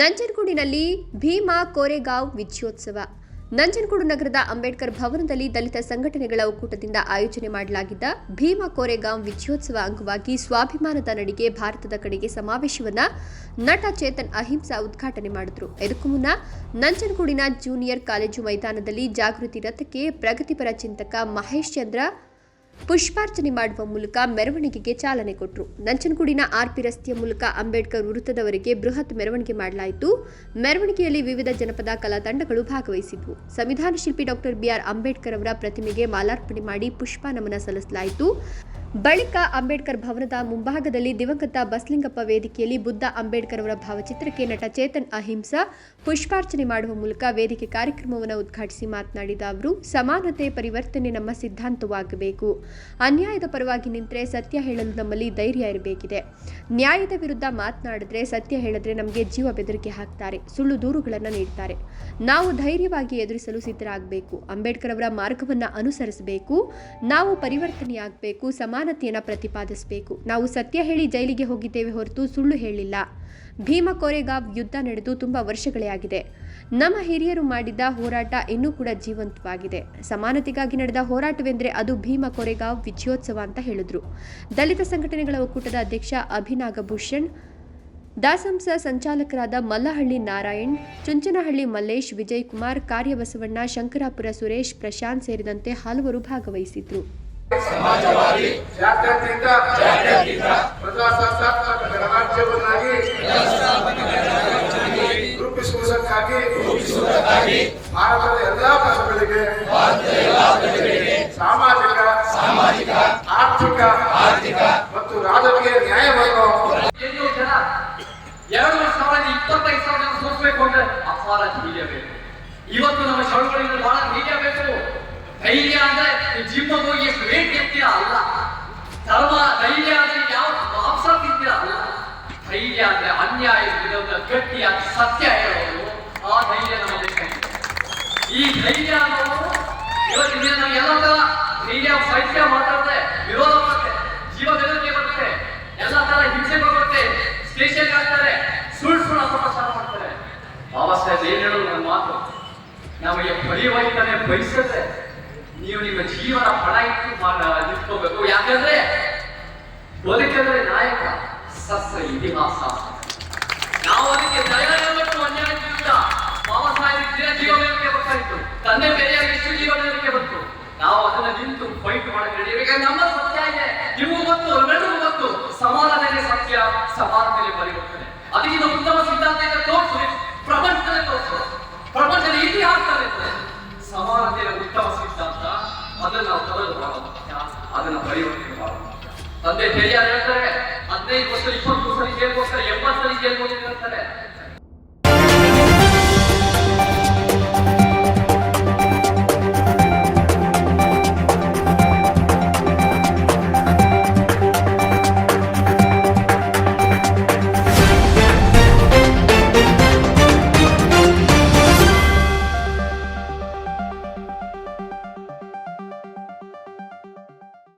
ನಂಜನಗೂಡಿನಲ್ಲಿ ಭೀಮಾ ಕೋರೆಗಾಂವ್ ವಿಜಯೋತ್ಸವ. ನಂಜನಗೂಡು ನಗರದ ಅಂಬೇಡ್ಕರ್ ಭವನದಲ್ಲಿ ದಲಿತ ಸಂಘಟನೆಗಳ ಒಕ್ಕೂಟದಿಂದ ಆಯೋಜನೆ ಮಾಡಲಾಗಿದ್ದ ಭೀಮಾ ಕೋರೆಗಾಂವ್ ವಿಜಯೋತ್ಸವ ಅಂಗವಾಗಿ ಸ್ವಾಭಿಮಾನದ ನಡಿಗೆ ಭಾರತದ ಕಡೆಗೆ ಸಮಾವೇಶವನ್ನ ನಟ ಚೇತನ್ ಅಹಿಂಸಾ ಉದ್ಘಾಟನೆ ಮಾಡಿದ್ರು. ಇದಕ್ಕೂ ಮುನ್ನ ನಂಜನಗೂಡಿನ ಜೂನಿಯರ್ ಕಾಲೇಜು ಮೈದಾನದಲ್ಲಿ ಜಾಗೃತಿ ರಥಕ್ಕೆ ಪ್ರಗತಿಪರ ಚಿಂತಕ ಮಹೇಶ್ ಚಂದ್ರ ಪುಷ್ಪಾರ್ಚನೆ ಮಾಡುವ ಮೂಲಕ ಮೆರವಣಿಗೆಗೆ ಚಾಲನೆ ಕೊಟ್ಟರು ನಂಜನಗೂಡಿನ ಆರ್ಪಿ ರಸ್ತೆಯ ಮೂಲಕ ಅಂಬೇಡ್ಕರ್ ವೃತ್ತದವರೆಗೆ ಬೃಹತ್ ಮೆರವಣಿಗೆ ಮಾಡಲಾಯಿತು. ಮೆರವಣಿಗೆಯಲ್ಲಿ ವಿವಿಧ ಜನಪದ ಕಲಾ ತಂಡಗಳು ಭಾಗವಹಿಸಿದ್ವು. ಸಂವಿಧಾನ ಶಿಲ್ಪಿ ಡಾಕ್ಟರ್ ಬಿಆರ್ ಅಂಬೇಡ್ಕರ್ ಅವರ ಪ್ರತಿಮೆಗೆ ಮಾಲಾರ್ಪಣೆ ಮಾಡಿ ಪುಷ್ಪ ನಮನ ಸಲ್ಲಿಸಲಾಯಿತು. ಬಳಿಕ ಅಂಬೇಡ್ಕರ್ ಭವನದ ಮುಂಭಾಗದಲ್ಲಿ ದಿವಂಗತ ಬಸಲಿಂಗಪ್ಪ ವೇದಿಕೆಯಲ್ಲಿ ಬುದ್ಧ ಅಂಬೇಡ್ಕರ್ ಅವರ ಭಾವಚಿತ್ರಕ್ಕೆ ನಟ ಚೇತನ್ ಅಹಿಂಸಾ ಪುಷ್ಪಾರ್ಚನೆ ಮಾಡುವ ಮೂಲಕ ವೇದಿಕೆ ಕಾರ್ಯಕ್ರಮವನ್ನು ಉದ್ಘಾಟಿಸಿ ಮಾತನಾಡಿದ ಅವರು, ಸಮಾನತೆ ಪರಿವರ್ತನೆ ನಮ್ಮ ಸಿದ್ಧಾಂತವಾಗಬೇಕು. ಅನ್ಯಾಯದ ಪರವಾಗಿ ನಿಂತರೆ ಸತ್ಯ ಹೇಳಲು ನಮ್ಮಲ್ಲಿ ಧೈರ್ಯ ಇರಬೇಕಿದೆ. ನ್ಯಾಯದ ವಿರುದ್ಧ ಮಾತನಾಡಿದ್ರೆ ಸತ್ಯ ಹೇಳಿದ್ರೆ ನಮಗೆ ಜೀವ ಬೆದರಿಕೆ ಹಾಕ್ತಾರೆ, ಸುಳ್ಳು ದೂರುಗಳನ್ನು ನೀಡ್ತಾರೆ. ನಾವು ಧೈರ್ಯವಾಗಿ ಎದುರಿಸಲು ಸಿದ್ಧರಾಗಬೇಕು. ಅಂಬೇಡ್ಕರ್ ಅವರ ಮಾರ್ಗವನ್ನು ಅನುಸರಿಸಬೇಕು. ನಾವು ಪರಿವರ್ತನೆಯಾಗಬೇಕು ಸಮಾನತೆಯನ್ನು ಪ್ರತಿಪಾದಿಸಬೇಕು. ನಾವು ಸತ್ಯ ಹೇಳಿ ಜೈಲಿಗೆ ಹೋಗಿದ್ದೇವೆ ಹೊರತು ಸುಳ್ಳು ಹೇಳಿಲ್ಲ. ಭೀಮ ಕೋರೆಗಾವ್ ಯುದ್ಧ ನಡೆದು ತುಂಬ ವರ್ಷಗಳೇ ಆಗಿದೆ. ನಮ್ಮ ಹಿರಿಯರು ಮಾಡಿದ್ದ ಹೋರಾಟ ಇನ್ನೂ ಕೂಡ ಜೀವಂತವಾಗಿದೆ. ಸಮಾನತೆಗಾಗಿ ನಡೆದ ಹೋರಾಟವೆಂದರೆ ಅದು ಭೀಮ ಕೋರೆಗಾವ್ ವಿಜಯೋತ್ಸವ ಅಂತ ಹೇಳಿದ್ರು. ದಲಿತ ಸಂಘಟನೆಗಳ ಒಕ್ಕೂಟದ ಅಧ್ಯಕ್ಷ ಅಭಿನಾಗಭೂಷಣ್, ದಾಸಂಸ ಸಂಚಾಲಕರಾದ ಮಲ್ಲಹಳ್ಳಿ ನಾರಾಯಣ್, ಚುಂಚನಹಳ್ಳಿ ಮಲ್ಲೇಶ್, ವಿಜಯ್ ಕುಮಾರ್ ಕಾರ್ಯಬಸವಣ್ಣ ಶಂಕರಾಪುರ ಸುರೇಶ್, ಪ್ರಶಾಂತ್ ಸೇರಿದಂತೆ ಹಲವರು ಭಾಗವಹಿಸಿದ್ರು. ಜಾತ್ಯತೀತ ಪ್ರಜಾಸತ್ತಾತ್ಮಕ ಗಣರಾಜ್ಯವನ್ನಾಗಿ ರೂಪಿಸುವುದಕ್ಕಾಗಿ ಭಾರತದ ಎಲ್ಲಾ ಪ್ರಜೆಗಳಿಗೆ ಸಾಮಾಜಿಕ ಸಾಮಾಜಿಕ ಆರ್ಥಿಕ ಆರ್ಥಿಕ ಮತ್ತು ರಾಜಕೀಯ ನ್ಯಾಯವನ್ನು ಎನ್ನೋ ಜನ ಎರಡು ಸಾವಿರದ ಇಪ್ಪತ್ತೈದು ಸಾವಿರ ಜನ ಸೋಸ್ಬೇಕು ಅಂದ್ರೆ ಅಪಾರ ಧೈರ್ಯ ಬೇಕು. ಇವತ್ತು ನಮ್ಮ ಚಳವಳಿಯಿಂದ ಬಹಳ ಧೈರ್ಯ ಧೈರ್ಯ ಅಂದ್ರೆ ಜಿಮ್ ಹೋಗಿ ವೇಟ್ ಎತ್ತೀರ ಅಲ್ಲ. ಧರ್ಮ ಧೈರ್ಯ ಅಂದ್ರೆ ಯಾವ ಮಾಂಸ ತಿಂತೀರ? ಅಲ್ಲ. ಧೈರ್ಯ ಅಂದ್ರೆ ಅನ್ಯಾಯ ವಿರುದ್ಧ ಗಟ್ಟಿಯಾಗಿ ಸತ್ಯ ಹೇಳೋದು ಆ ಧೈರ್ಯ ನಮ್ಮಲ್ಲಿ ಈ ಧೈರ್ಯ ಅನ್ನೋದು ಇವತ್ತಿನ ನಾವು ಎಲ್ಲ ತರ ಧೈರ್ಯ ಸೈತ್ಯ ಮಾತಾಡಿದ್ರೆ ವಿರೋಧ ಬರುತ್ತೆ ಜೀವ ಬೆದರಿಕೆ ಬರುತ್ತೆ ಎಲ್ಲ ತರ ಹಿಂಸೆ ಬರುತ್ತೆ ಸ್ಟೇಷನ್ ಹಾಕ್ತಾರೆ ಸುಳ್ಳು ಸುಳ್ಳು ಅಪಪ್ರಚಾರ ಮಾಡ್ತಾರೆ ಬಾಬಾ ಸಾಹೇಬ್ ಏನ್ ಹೇಳೋದು ನನ್ನ ಮಾತು ನಮಗೆ ಬಲಿವಾಯ್ತಾನೆ ಬಯಸಿದ್ರೆ ನೀವು ನಿಮ್ಮ ಜೀವನ ಪಣ ಇಟ್ಟು ಮಾಡ- ನಿಂತ್ಕೋಬೇಕು. ಯಾಕಂದ್ರೆ ಬದುಕಿದ್ರೆ ನಾಯಕ ಸಸ್ಯ ಇತಿಹಾಸ ನಾವು ಅದಕ್ಕೆ ಧೈರ್ಯ ಮತ್ತು ಅನ್ಯಾಯ ವಿರುದ್ಧ ಬಾಬಾ ಸಾಹೇಬ್ ಜೀವ ಬೆದರಿಕೆ ಬರ್ತಾ ತಂದೆ ಬೇರೆಯಾಗಿ ಎಷ್ಟು ಜೀವ ಬಂತು. ನಾವು ಅದನ್ನ ನಿಂತು ಫೈಟ್ ಮಾಡಕ್ಕೆ ready. ಯಾಕಂದ್ರೆ ನಮ್ಮ ಸತ್ಯ ಇದೆ. ನೀವು ಗೊತ್ತು ನಮಗೂ ಗೊತ್ತು ಸಮಾನದಲ್ಲಿ ಸತ್ಯ ಸಮಾನತೆಯೇ ಪರಿವರ್ತನೆ ಅದಕ್ಕಿಂತ ಉತ್ತಮ ಸಿದ್ಧಾಂತ ತೋರಿಸು ಪ್ರಪಂಚದಲ್ಲಿ ತೋರಿಸು ಪ್ರಪಂಚದ ಇತಿಹಾಸದಲ್ಲಿ ಇದೆ. ಸಮಾನತೆಯ ಉತ್ತಮ ಸಿದ್ಧಾಂತ ಅದನ್ನ ನಾವು ತೊರೆದು ಬಹಳ ಮುಖ್ಯ ಅದನ್ನ ಮುಖ್ಯ ತಂದೆ ಪೆರಿಯಾರ್ ಹೇಳ್ತಾರೆ ಹದಿನೈದು ವರ್ಷ ಇಪ್ಪತ್ತು ವರ್ಷ ಜೈಲ್ಗೋಸ್ಕರ ಎಂಬತ್ತು ಸಲ ಜೈಲ್ಗೆ ಹೋಗಿರ್ತಾರೆ